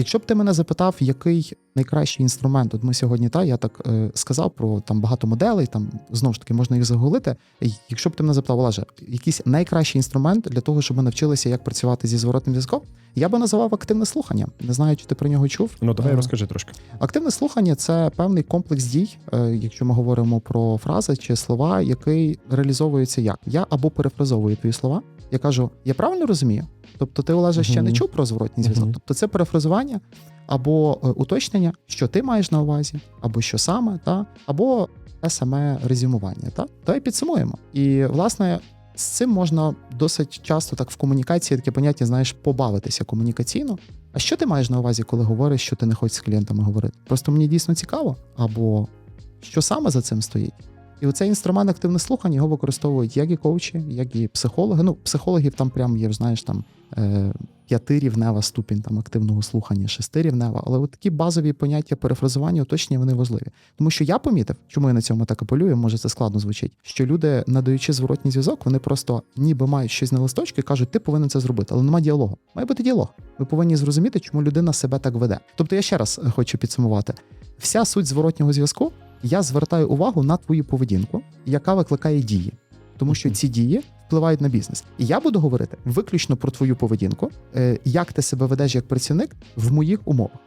Якщо б ти мене запитав, який найкращий інструмент, от ми сьогодні та я так е, сказав про там багато моделей, там знову ж таки можна їх загуглити. Якщо б ти мене запитав, Олеже, якийсь найкращий інструмент для того, щоб ми навчилися, як працювати зі зворотним зв'язком, я би називав активне слухання. Не знаю, чи ти про нього чув. Ну давай Е, розкажи трошки. Активне слухання це певний комплекс дій, е, якщо ми говоримо про фрази чи слова, який реалізовується як я або перефразовую твої слова. Я кажу, я правильно розумію? Тобто, ти Олеже ще не чув про зворотній зв'язок. Мгм. Тобто, це перефразування або е, уточнення, що ти маєш на увазі, або що саме, та або те саме резюмування. Та Давай підсумуємо. І власне. З цим можна досить часто так в комунікації таке поняття, знаєш, побавитися комунікаційно. А що ти маєш на увазі, коли говориш, що ти не хочеш з клієнтами говорити? Просто мені дійсно цікаво, або що саме за цим стоїть. І оцей інструмент активне слухання його використовують як і коучі, як і психологи. Ну, психологів там прям є, знаєш, там е, п'ятирівнева ступінь там активного слухання, шестирівнева. Але от такі базові поняття перефразування, уточнення, вони важливі. Тому що я помітив, чому я на цьому так апелюю, може це складно звучить, що люди, надаючи зворотній зв'язок, вони просто ніби мають щось на листочку і кажуть, ти повинен це зробити, але немає діалогу. Має бути діалог. Ви повинні зрозуміти, чому людина себе так веде. Тобто я ще раз е, хочу підсумувати: вся суть зворотнього зв'язку. Я звертаю увагу на твою поведінку, яка викликає дії, тому що ці дії впливають на бізнес. І я буду говорити виключно про твою поведінку, е, як ти себе ведеш як працівник в моїх умовах.